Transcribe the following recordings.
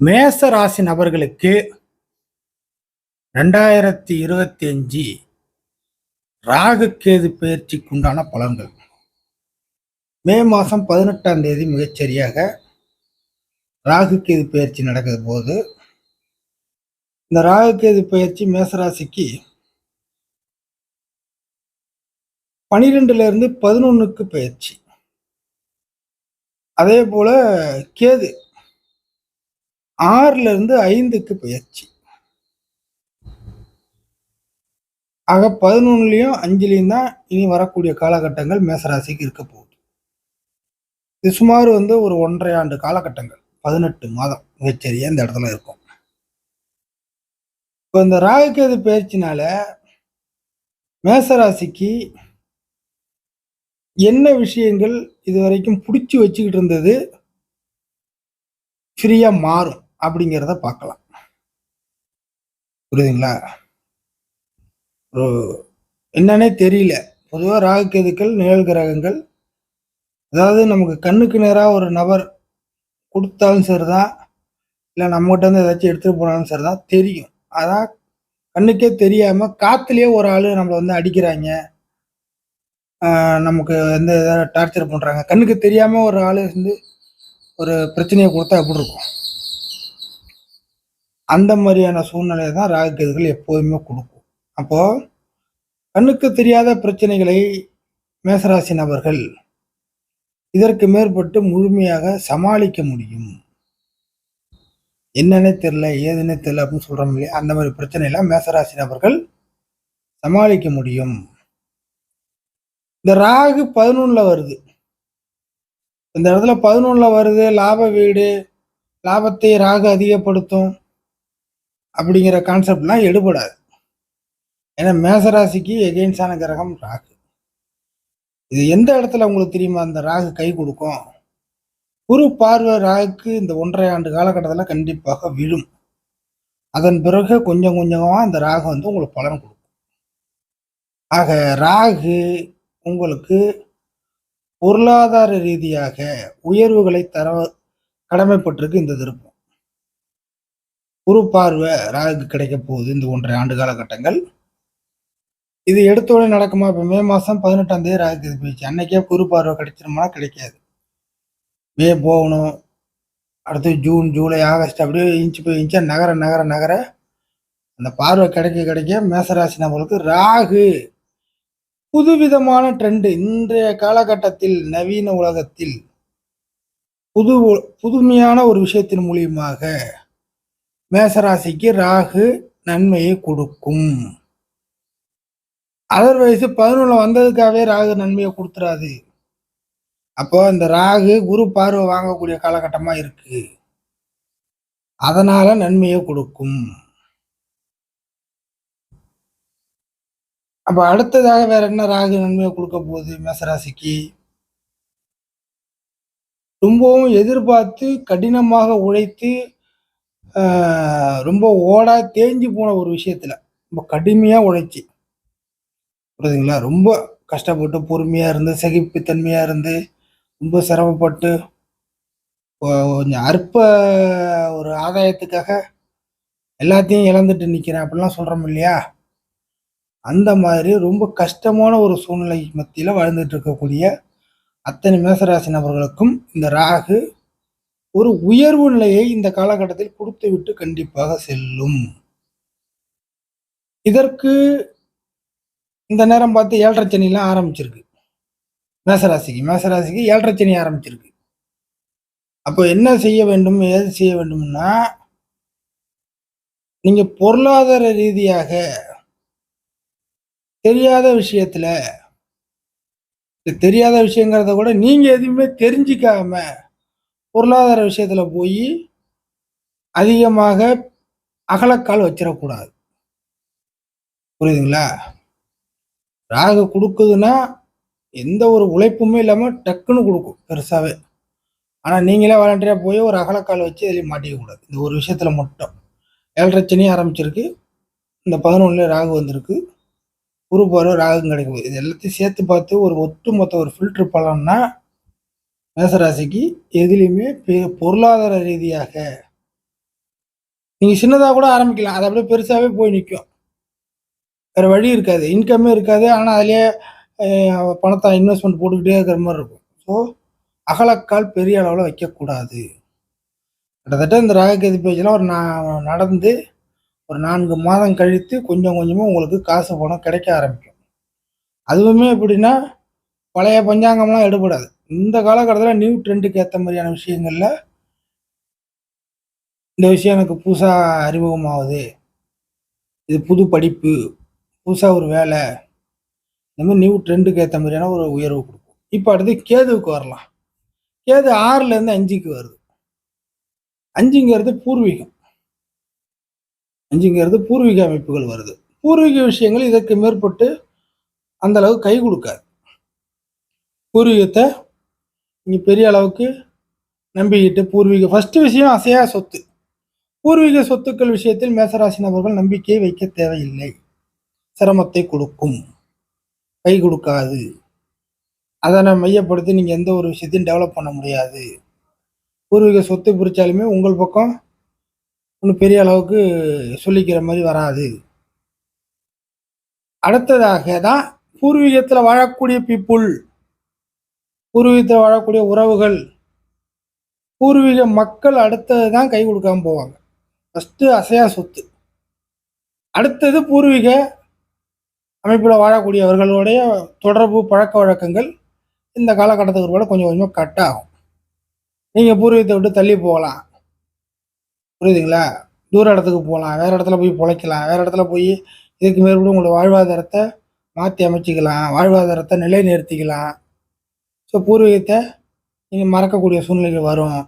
மேச ராசி நபர்களுக்கு ரெண்டாயிரத்தி இருபத்தி அஞ்சு ராகுக்கேது பயிற்சிக்கு உண்டான பலன்கள். மே மாதம் பதினெட்டாம் தேதி மிகச்சரியாக ராகுக்கேது பயிற்சி நடக்கிற போது இந்த ராகுக்கேது பயிற்சி மேசராசிக்கு பனிரெண்டுலேருந்து பதினொன்றுக்கு பயிற்சி. அதே போல் கேது ஆறுல இருந்து ஐந்துக்கு பயிற்சி ஆக பதினொன்றுலையும் அஞ்சுலையும் தான் இனி வரக்கூடிய காலகட்டங்கள் மேசராசிக்கு இருக்க போகுது. இது சுமார் வந்து ஒரு ஒன்றரை ஆண்டு காலகட்டங்கள். பதினெட்டு மாதம் மிகச்சரியா இந்த இடத்துல இருக்கும். இப்போ இந்த ராகுகேது பயிற்சினால மேசராசிக்கு என்ன விஷயங்கள் இது வரைக்கும் பிடிச்சி வச்சுக்கிட்டு இருந்தது? ஃப்ரீயாக மாறும். அப்படிங்கிறத பார்க்கலாம். புரியுதுங்களா? ஒரு என்னன்னே தெரியல. பொதுவாக ராகுக்கெதுக்கள் நிழல் கிரகங்கள். அதாவது நமக்கு கண்ணுக்கு நேராக ஒரு நபர் கொடுத்தாலும் சரிதான். இல்லை நம்மகிட்ட வந்து ஏதாச்சும் எடுத்துகிட்டு போனாலும் சரிதான். தெரியும். அதான் கண்ணுக்கே தெரியாமல் காற்றுலேயே ஒரு ஆள் நம்மளை வந்து அடிக்கிறாங்க. நமக்கு வந்து ஏதாவது டார்ச்சர் பண்ணுறாங்க கண்ணுக்கு தெரியாமல் ஒரு ஆள் வந்து ஒரு பிரச்சனையை கொடுத்தா எப்படி இருக்கும்? அந்த மாதிரியான சூழ்நிலையை தான் ராகுகேதுகள் எப்போதுமே கொடுக்கும். அப்போது கண்ணுக்கு தெரியாத பிரச்சனைகளை மேசராசி நபர்கள் இதற்கு மேற்பட்டு முழுமையாக சமாளிக்க முடியும். என்னன்னே தெரில ஏதுன்னே தெரில அப்படின்னு சொல்கிறோம் இல்லையா? அந்த மாதிரி பிரச்சனையெல்லாம் மேசராசி நபர்கள் சமாளிக்க முடியும். இந்த ராகு பதினொன்றில் வருது. இந்த இடத்துல பதினொன்றில் வருது லாப வீடு லாபத்தை ராகு அதிகப்படுத்தும். அப்படிங்கிற கான்செப்ட்லாம் எடுபடாது. ஏன்னா மேசராசிக்கு எகெயின்ஸான கிரகம் ராகு. இது எந்த இடத்துல உங்களுக்கு தெரியுமா? அந்த ராகு கை கொடுக்கும். குரு பார்வை ராகுக்கு இந்த ஒன்றரை ஆண்டு காலகட்டத்தில் கண்டிப்பாக விழும். அதன் பிறகு கொஞ்சம் கொஞ்சமாக அந்த ராகு வந்து உங்களுக்கு பலன் கொடுக்கும். ஆக ராகு உங்களுக்கு பொருளாதார ரீதியாக உயர்வுகளை தர கடமைப்பட்டிருக்கு இந்த திருப்பம் குரு பார்வை ராகுக்கு கிடைக்க போகுது இந்த ஒன்றரை ஆண்டு காலகட்டங்கள். இது எடுத்த உடனே நடக்குமா? இப்போ மே மாதம் பதினெட்டாம் தேதி ராகுக்கு இது போயிடுச்சு. அன்னைக்கே குரு பார்வை கிடைச்சிருமா கிடைக்காது. மே போகணும். அடுத்து ஜூன் ஜூலை ஆகஸ்ட் அப்படியே இன்ச்சு போய் இன்ச்சா நகர நகர நகர அந்த பார்வை கிடைக்க கிடைக்க மேசராசி நபர்களுக்கு ராகு. புதுவிதமான ட்ரெண்டு இன்றைய காலகட்டத்தில் நவீன உலகத்தில் புது புதுமையான ஒரு விஷயத்தின் மூலியமாக மேசராசிக்கு ராகு நன்மையை கொடுக்கும். அதர்வைஸ் பதினொன்று வந்ததுக்காகவே ராகு நன்மையை கொடுத்துறாது. அப்போ இந்த ராகு குரு பார்வை வாங்கக்கூடிய காலகட்டமா இருக்கு. அதனால நன்மையை கொடுக்கும். அப்ப அடுத்ததாக வேற என்ன ராகு நன்மையை கொடுக்க போகுது மேசராசிக்கு? ரொம்பவும் எதிர்பார்த்து கடினமாக உழைத்து ரொம்ப ஓடா தேஞ்சு போன ஒரு விஷயத்தில் ரொம்ப கடுமையாக உழைச்சி. புரியுதுங்களா? ரொம்ப கஷ்டப்பட்டு பொறுமையாக இருந்து சகிப்புத்தன்மையாக இருந்து ரொம்ப சிரமப்பட்டு கொஞ்சம் அற்ப ஒரு ஆதாயத்துக்காக எல்லாத்தையும் இழந்துட்டு நிற்கிறேன் அப்படிலாம் சொல்கிறோம் இல்லையா? அந்த மாதிரி ரொம்ப கஷ்டமான ஒரு சூழ்நிலை மத்தியில் வாழ்ந்துட்டு இருக்கக்கூடிய அத்தனை மேசராசி நபர்களுக்கும் இந்த ராகு ஒரு உயர்வு நிலையை இந்த காலகட்டத்தில் கொடுத்து விட்டு கண்டிப்பாக செல்லும். இதற்கு இந்த நேரம் பார்த்து ஏழரை சனிலாம் ஆரம்பிச்சிருக்கு. மேசராசிக்கு மேசராசிக்கு ஏழரை சனி ஆரம்பிச்சிருக்கு. அப்போ என்ன செய்ய வேண்டும் ஏது செய்ய வேண்டும்னா நீங்கள் பொருளாதார ரீதியாக தெரியாத விஷயத்துல இது தெரியாத விஷயங்கிறத கூட நீங்கள் எதுவுமே தெரிஞ்சிக்காம பொருளாதார விஷயத்தில் போய் அதிகமாக அகலக்கால் வச்சிடக்கூடாது புரியுதுங்களா? ராகு கொடுக்குதுன்னா எந்த ஒரு உழைப்புமே இல்லாமல் டக்குன்னு கொடுக்கும் பெருசாகவே ஆனால் நீங்களே வாலண்டியாக போய் ஒரு அகலக்கால் வச்சு இதில் மாட்டிக்கக்கூடாது இந்த ஒரு விஷயத்தில் மட்டும். ஏழரை சனி ஆரம்பிச்சிருக்கு. இந்த பதினொன்றுல ராகு வந்திருக்கு. குரு பார்வை ராகும் கிடைக்கும் இது எல்லாத்தையும் சேர்த்து பார்த்து ஒரு ஒட்டுமொத்த ஒரு ஃபில்டர் பழம்னா மேசராசிக்கு எதுலேயுமே பெ- பொருளாதார ரீதியாக நீங்கள் சின்னதாக கூட ஆரம்பிக்கலாம். அது அப்படியே பெருசாகவே போய் நிற்கும் வேறு வழி இருக்காது. இன்கம்மே இருக்காது. ஆனால் அதிலே பணத்தை இன்வெஸ்ட்மெண்ட் போட்டுக்கிட்டே இருக்கிற மாதிரி இருக்கும். ஸோ அகலக்கால் பெரிய அளவில் வைக்கக்கூடாது. கிட்டத்தட்ட இந்த ராககேது பேஜ்லாம் ஒரு நான் நடந்து ஒரு நான்கு மாதம் கழித்து கொஞ்சம் கொஞ்சமாக உங்களுக்கு காசு பணம் கிடைக்க ஆரம்பிக்கும். அதுவுமே எப்படின்னா, பழைய பஞ்சாங்கம்லாம் எடுபடாது. இந்த காலகட்டத்தில் நியூ ட்ரெண்டுக்கு ஏற்ற மாதிரியான விஷயங்களில் இந்த விஷயம் எனக்கு புதுசாக அறிமுகமாகுது இது புது படிப்பு, புதுசாக ஒரு வேலை இந்த மாதிரி நியூ ட்ரெண்டுக்கு ஏற்ற மாதிரியான ஒரு உயர்வு கொடுக்கும் இப்போ அடுத்து கேதுவுக்கு வரலாம். கேது 6லேருந்து 5க்கு வருது. அஞ்சுங்கிறது பூர்வீகம். அஞ்சுங்கிறது பூர்வீக அமைப்புகள் வருது. பூர்வீக விஷயங்கள் இதற்கு மேற்பட்டு அந்த அளவுக்கு கை கொடுக்காது பூர்வீகத்தை நீங்கள் பெரிய அளவுக்கு நம்பிக்கிட்டு பூர்வீக ஃபஸ்ட்டு விஷயம் அசையா சொத்து. பூர்வீக சொத்துக்கள் விஷயத்தில் மேசராசி நபர்கள் நம்பிக்கை வைக்க தேவையில்லை. சிரமத்தை கொடுக்கும். கை கொடுக்காது அதனை மையப்படுத்தி நீங்கள் எந்த ஒரு விஷயத்தையும் டெவலப் பண்ண முடியாது. பூர்வீக சொத்து பிரித்தாலுமே உங்கள் பக்கம் ஒன்றும் பெரிய அளவுக்கு சொல்லிக்கிற மாதிரி வராது. அடுத்ததாக தான் பூர்வீகத்தில் வாழக்கூடிய பீப்புள். பூர்வீகத்தில் வாழக்கூடிய உறவுகள். பூர்வீக மக்கள் அடுத்தது தான் கை கொடுக்காமல் போவாங்க. ஃபஸ்ட்டு அசையா சொத்து. அடுத்தது பூர்வீக அமைப்பில் வாழக்கூடியவர்களுடைய தொடர்பு, பழக்க வழக்கங்கள் இந்த காலகட்டத்துக்கு கூட கொஞ்சம் கொஞ்சமாக கட் ஆகும். நீங்கள் பூர்வீகத்தை விட்டு தள்ளி போகலாம். புரியுதுங்களா? தூர இடத்துக்கு போகலாம் வேறு இடத்துல போய் பிழைக்கலாம் வேறு இடத்துல போய் இதுக்கு மேற்பட உங்களோட வாழ்வாதாரத்தை மாற்றி அமைச்சிக்கலாம் வாழ்வாதாரத்தை நிலைநிறுத்திக்கலாம். ஸோ பூர்வீகத்தை நீங்கள் மறக்கக்கூடிய சூழ்நிலைகள் வரும்.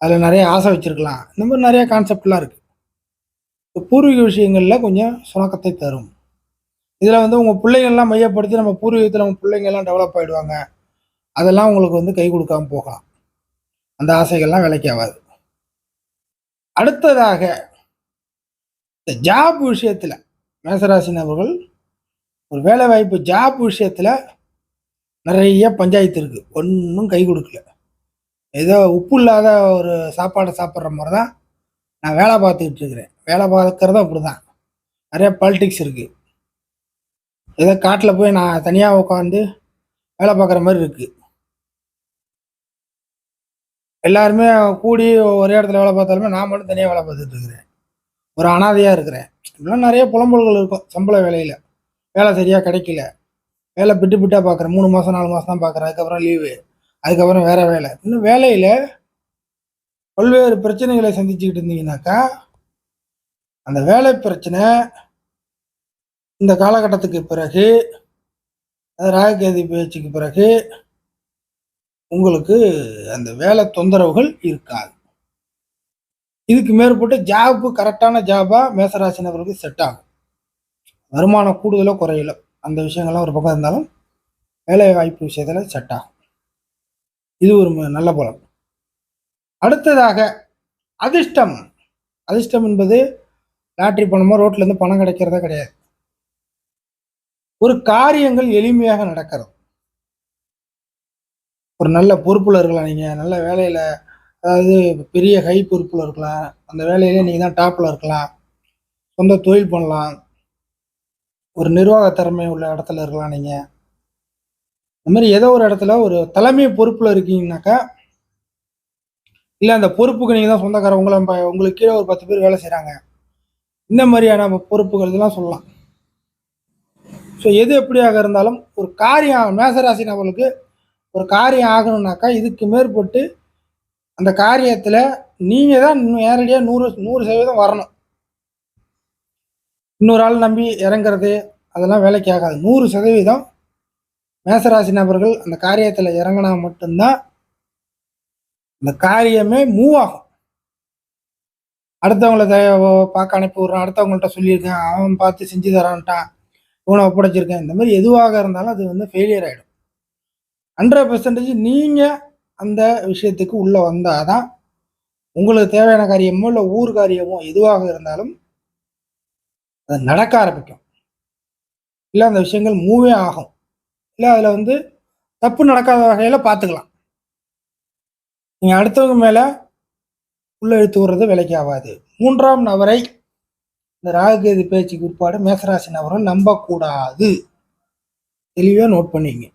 அதில் நிறைய ஆசை வச்சுருக்கலாம் இந்த மாதிரி நிறையா கான்செப்ட்லாம் இருக்குது பூர்வீக விஷயங்களில் கொஞ்சம் சுணக்கத்தை தரும். இதில் வந்து உங்கள் பிள்ளைங்கள்லாம் மையப்படுத்தி நம்ம பூர்வீகத்தில் நம்ம பிள்ளைங்கள்லாம் டெவலப் ஆகிடுவாங்க அதெல்லாம் உங்களுக்கு வந்து கை கொடுக்காமல் போகலாம். அந்த ஆசைகள்லாம் வேலைக்கு அடுத்ததாக இந்த ஜாப் விஷயத்தில் மேசராசி நபர்கள் ஒரு வேலைவாய்ப்பு ஜாப் விஷயத்தில் நிறைய பஞ்சாயத்து இருக்குது ஒன்றும் கை கொடுக்கல ஏதோ உப்பு இல்லாத ஒரு சாப்பாடை சாப்பிட்ற மாதிரி தான் நான் வேலை பார்த்துக்கிட்டு இருக்கிறேன். பார்க்குறதும் அப்படிதான். நிறைய பாலிடிக்ஸ் இருக்குது ஏதோ காட்டில் போய் நான் தனியாக உட்காந்து வேலை பார்க்குற மாதிரி இருக்குது எல்லாருமே கூடி ஒரே இடத்துல வேலை பார்த்தாலுமே நான் மட்டும் தனியாக வேலை பார்த்துட்டு இருக்கிறேன். ஒரு அனாதையாக இருக்கிறேன். இப்படிலாம் நிறைய புலம்பல்கள் இருக்கும். சம்பள வேலையில் வேலை சரியாக கிடைக்கல. வேலை பிட்டு பிட்டா பார்க்குறேன். மூணு மாதம் நாலு மாதம் தான் பார்க்குறேன். அதுக்கப்புறம் லீவு. அதுக்கப்புறம் வேறு வேலை இன்னும் வேலையில் பல்வேறு பிரச்சனைகளை சந்திச்சுக்கிட்டு இருந்தீங்கன்னாக்கா, அந்த வேலை பிரச்சனை இந்த காலகட்டத்துக்கு பிறகு ராகுகேது பேச்சுக்கு பிறகு உங்களுக்கு அந்த வேலை தொந்தரவுகள் இருக்காது. இதுக்கு மேற்பட்டு ஜாப் கரெக்டான ஜாபாக மேசராசி நபர்களுக்கு செட் ஆகும். வருமானம் கூடுதலோ, குறையலோ அந்த விஷயங்கள்லாம் ஒரு பக்கம் இருந்தாலும், வேலை வாய்ப்பு விஷயத்தில் செட் ஆகும். இது ஒரு நல்ல பலம் அடுத்ததாக அதிர்ஷ்டம். அதிர்ஷ்டம் என்பது லாட்ரி பணமோ, ரோட்லேருந்து பணம் கிடைக்கிறதா கிடையாது. ஒரு காரியங்கள் எளிமையாக நடக்கிறது. ஒரு நல்ல பொறுப்பில் இருக்கலாம் நீங்கள் நல்ல வேலையில் அதாவது பெரிய ஹை பொறுப்பில் இருக்கலாம். அந்த வேலையிலே நீங்கள் தான் டாப்பில் இருக்கலாம். சொந்த தொழில் பண்ணலாம். ஒரு நிர்வாக திறமை உள்ள இடத்துல இருக்கலாம் நீங்க. இந்த மாதிரி ஏதோ ஒரு இடத்துல ஒரு தலைமை பொறுப்புல இருக்கீங்கனாக்கா இல்ல அந்த பொறுப்புக்கு நீங்க தான் சொந்தக்காரர். உங்களை ப உங்களுக்கு கீழே ஒரு 10 பேர் வேலை செய்கிறாங்க இந்த மாதிரியான பொறுப்புகள் இதெல்லாம் சொல்லலாம். ஸோ எது எப்படியாக இருந்தாலும் ஒரு காரியம் மேசராசி நபர்களுக்கு ஒரு காரியம் ஆகணும்னாக்கா, இதுக்கு மேற்பட்டு அந்த காரியத்தில் நீங்கள் தான் நேரடியாக நூறு நூறு சதவீதம் வரணும். இன்னொரு ஆள் நம்பி இறங்குறது, அதெல்லாம் வேலைக்கு ஆகாது. 100% மேசராசி நபர்கள் அந்த காரியத்தில் இறங்குனா மட்டும்தான் அந்த காரியமே மூவ் ஆகும். அடுத்தவங்கள பார்க்க அனுப்பி விடுறான். அடுத்தவங்கள்ட்ட சொல்லியிருக்கேன். அவன் பார்த்து செஞ்சு தரான்ட்டான். இவனை ஒப்படைச்சிருக்கேன். இந்த மாதிரி எதுவாக இருந்தாலும் அது வந்து ஃபெயிலியர் ஆகிடும் ஹண்ட்ரட் பர்சன்டேஜ் நீங்கள் அந்த விஷயத்துக்கு உள்ளே வந்தால் தான், உங்களுக்கு தேவையான காரியமோ, இல்லை ஊர் காரியமோ எதுவாக இருந்தாலும் அது நடக்க ஆரம்பிக்கும். இல்லை அந்த விஷயங்கள் மூவே ஆகும். இல்லை அதில் வந்து தப்பு நடக்காத வகையில் பார்த்துக்கலாம். நீங்கள் அடுத்தவங்க மேலே உள்ள எடுத்து விடுறது விலைக்கு ஆகாது மூன்றாம் நபரை இந்த ராகுகேது பேச்சுக்கு உட்பாடு மேசராசி நபர்கள் நம்பக்கூடாது தெளிவாக நோட் பண்ணிங்க